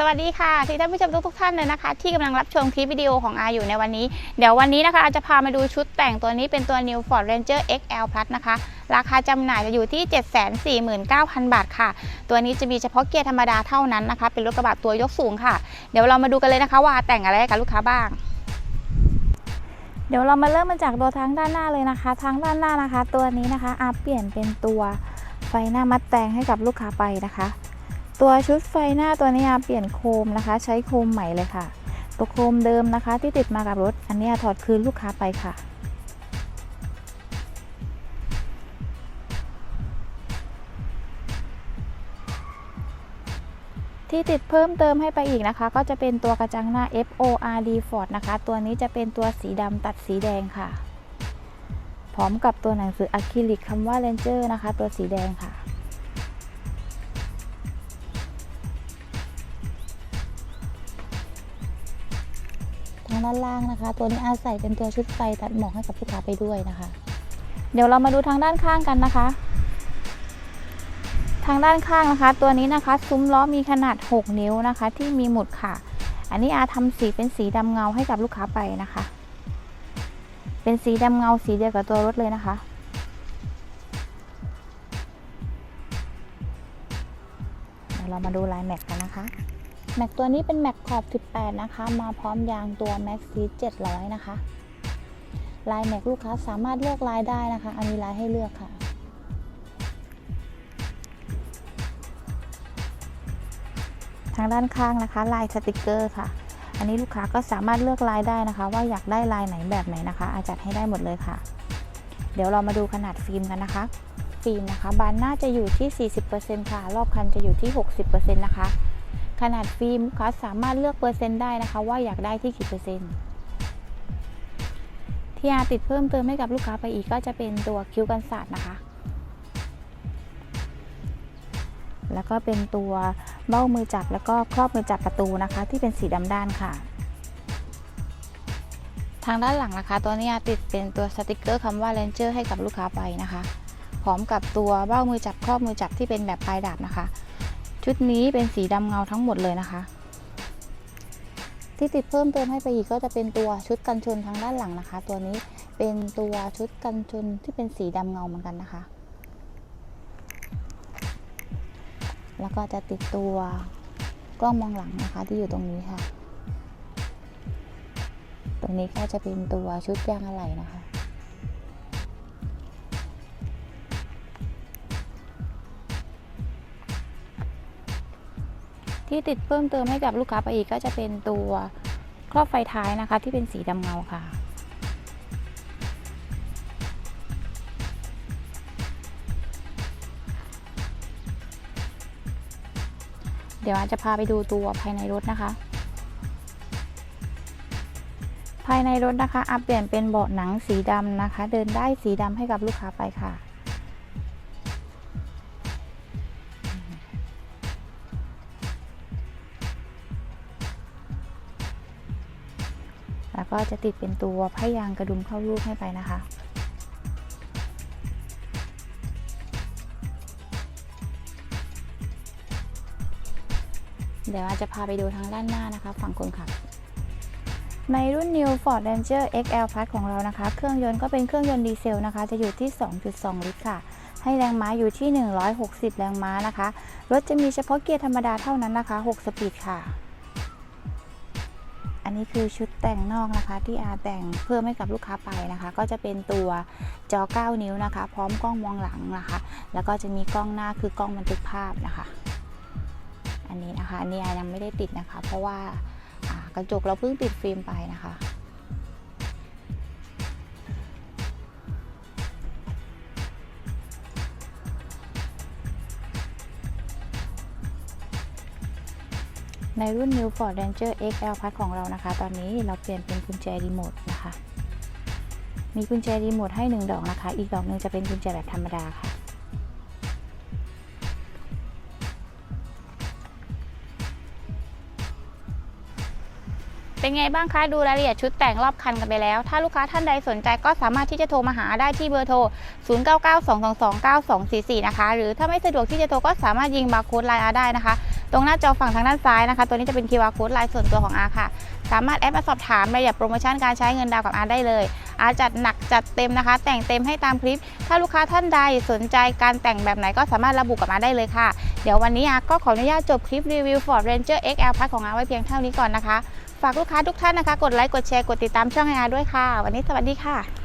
สวัสดีค่ะที่ท่านผู้ชมทุกๆท่านเลยนะคะ ที่กำลังรับชมคลิปวิดีโอของอาอยู่ในวันนี้ เดี๋ยววันนี้นะคะอาจจะพามาดูชุดแต่งตัวนี้เป็นตัว New Ford Ranger XL Plus นะคะ ราคาจำหน่ายจะอยู่ที่ 749,000 บาทค่ะ ตัวนี้จะมีเฉพาะเกียร์ธรรมดาเท่านั้นนะคะ เป็นรถกระบะตัวยกสูงค่ะ เดี๋ยวเรามาดูกันเลยนะคะว่าแต่งอะไรให้กับลูกค้าบ้างเดี๋ยวเรามาเริ่มมาจากตัวทางด้านหน้าเลยนะคะ ทางด้านหน้านะคะ ตัวนี้นะคะอาเปลี่ยนเป็นตัวไฟหน้ามัดแต่งให้กับลูกค้าไปนะคะ ตัวชุดไฟหน้าตัวนี้เปลี่ยนโคมนะคะ ใช้โคมใหม่เลยค่ะ ตัวโคมเดิมนะคะ ที่ติดมากับรถ อันนี้ถอดคืนลูกค้าไปค่ะ ที่ติดเพิ่มเติมให้ไปอีกนะคะ ก็จะเป็นตัวกระจังหน้า FORD Ford นะคะ ตัวนี้จะเป็นตัวสีดำตัดสีแดงค่ะ พร้อมกับตัวหนังสืออะคริลิกคำว่า Ranger นะคะ ตัวสีแดงค่ะางด้านล่างนะคะ ตัวนี้อาศัยเป็นตัวชุดไฟตัดหมอกให้กับลูกค้าไปด้วยนะคะ เดี๋ยวเรามาดูทางด้านข้างกันนะคะ ทางด้านข้างนะคะ ตัวนี้นะคะ ซุ้มล้อมีขนาด 6 นิ้วนะคะ ที่มีหมุดค่ะ อันนี้อาทำสีเป็นสีดำเงาให้กับลูกค้าไปนะคะ เป็นสีดำเงาสีเดียวกับตัวรถเลยนะคะเดี๋ยวเรามาดูลายแม็กกันนะคะ แม็กตัวนี้เป็นแม็กขอบ 18 นะคะ มาพร้อมยางตัว Max c 700 นะคะ ลายแม็กลูกค้าสามารถเลือกลายได้นะคะ อันมีลายให้เลือกค่ะ ทางด้านข้างนะคะ ลายสติกเกอร์ค่ะ อันนี้ลูกค้าก็สามารถเลือกลายได้นะคะ ว่าอยากได้ลายไหนแบบไหนนะคะ อาจัดให้ได้หมดเลยค่ะ เดี๋ยวเรามาดูขนาดฟิล์มกันนะคะ ฟิล์มนะคะ บานหน้าจะอยู่ที่ 40%ค่ะ รอบคันจะอยู่ที่ 60%นะคะ ขนาดฟิล์มลูกค้าสามารถเลือกเปอร์เซ็นต์ได้นะคะว่าอยากได้ที่กี่เปอร์เซ็นต์ที่อาติดเพิ่มเติมให้กับลูกค้าไปอีกก็จะเป็นตัวคิ้วกันศาสตร์นะคะ แล้วก็เป็นตัวเบ้ามือจับแล้วก็ครอบมือจับประตูนะคะ ที่เป็นสีดำด้านค่ะ ทางด้านหลังนะคะ ตัวนี้ติดเป็นตัวสติกเกอร์คำว่า Ranger ให้กับลูกค้าไปนะคะ พร้อมกับตัวเบ้ามือจับครอบมือจับที่เป็นแบบปลายดาบนะคะ ชุดนี้เป็นสีดำเงาทั้งหมดเลยนะคะ ที่ติดเพิ่มเติมให้ไปอีกก็จะเป็นตัวชุดกันชนทางด้านหลังนะคะ ตัวนี้เป็นตัวชุดกันชนที่เป็นสีดำเงาเหมือนกันนะคะ แล้วก็จะติดตัวกล้องมองหลังนะคะที่อยู่ตรงนี้ค่ะ ตรงนี้ก็จะเป็นตัวชุดยางอะไหล่นะคะ ที่ติดเพิ่มเติมให้กับลูกค้าไปอีกก็จะเป็นตัวครอบไฟท้ายนะคะ ที่เป็นสีดำเงาค่ะ เดี๋ยวอาจจะพาไปดูตัวภายในรถนะคะ ภายในรถนะคะอัปเปลี่ยนเป็นเบาะหนังสีดำนะคะ เดินได้สีดำให้กับลูกค้าไปค่ะ ก็จะติดเป็นตัวผ้ายางกระดุมเข้ารูปให้ไปนะคะ เดี๋ยวอาจจะพาไปดูทางด้านหน้านะคะ ฝั่งคนขับในรุ่น New Ford Ranger XL Plus ของเรานะคะ เครื่องยนต์ก็เป็นเครื่องยนต์ดีเซลนะคะ จะอยู่ที่ 2.2 ลิตรค่ะ ให้แรงม้าอยู่ที่ 160 แรงม้านะคะ รถจะมีเฉพาะเกียร์ธรรมดาเท่านั้นนะคะ 6 สปีดค่ะ อันนี้คือชุดแต่งนอกนะคะ ที่อาแต่งเพิ่มให้กับลูกค้าไปนะคะ ก็จะเป็นตัวจอ 9 นิ้วนะคะ พร้อมกล้องมองหลังนะคะ แล้วก็จะมีกล้องหน้าคือกล้องบันทึกภาพนะคะ อันนี้นะคะอันนี้ยังไม่ได้ติดนะคะ เพราะว่ากระจกเราเพิ่งติดฟิล์มไปนะคะ ในรุ่น New Ford Ranger XL Plus ของเรานะคะ ตอนนี้เราเปลี่ยนเป็นกุญแจรีโมทนะคะ มีกุญแจรีโมทให้ 1 ดอกนะคะ อีกดอกหนึงจะเป็นกุญแจแบบธรรมดาค่ะ เป็นไงบ้างคะ ดูรายละเอียดชุดแต่งรอบคันกันไปแล้ว ถ้าลูกค้าท่านใดสนใจก็สามารถที่จะโทรมาหาได้ที่เบอร์โทร 0992229244 นะคะ หรือถ้าไม่สะดวกที่จะโทรก็สามารถยิงบาร์โค้ดไลน์อาได้นะคะ ตรงหน้าจอฝั่งทางด้านซ้ายนะคะ ตัวนี้จะเป็น QR code ไลน์ส่วนตัวของอาค่ะ สามารถแอดมาสอบถามรายละเอียดโปรโมชั่นการใช้เงินดาวกับอาได้เลยอาจัดหนักจัดเต็มนะคะ แต่งเต็มให้ตามคลิป ถ้าลูกค้าท่านใดสนใจการแต่งแบบไหนก็สามารถระบุกับอาได้เลยค่ะ เดี๋ยววันนี้อาก็ขออนุญาตจบคลิปรีวิว Ford Ranger XL Plus ของอาไว้เพียงเท่านี้ก่อนนะคะ ฝากลูกค้าทุกท่านนะคะ กดไลค์กดแชร์กดติดตามช่องอาด้วยค่ะ วันนี้สวัสดีค่ะ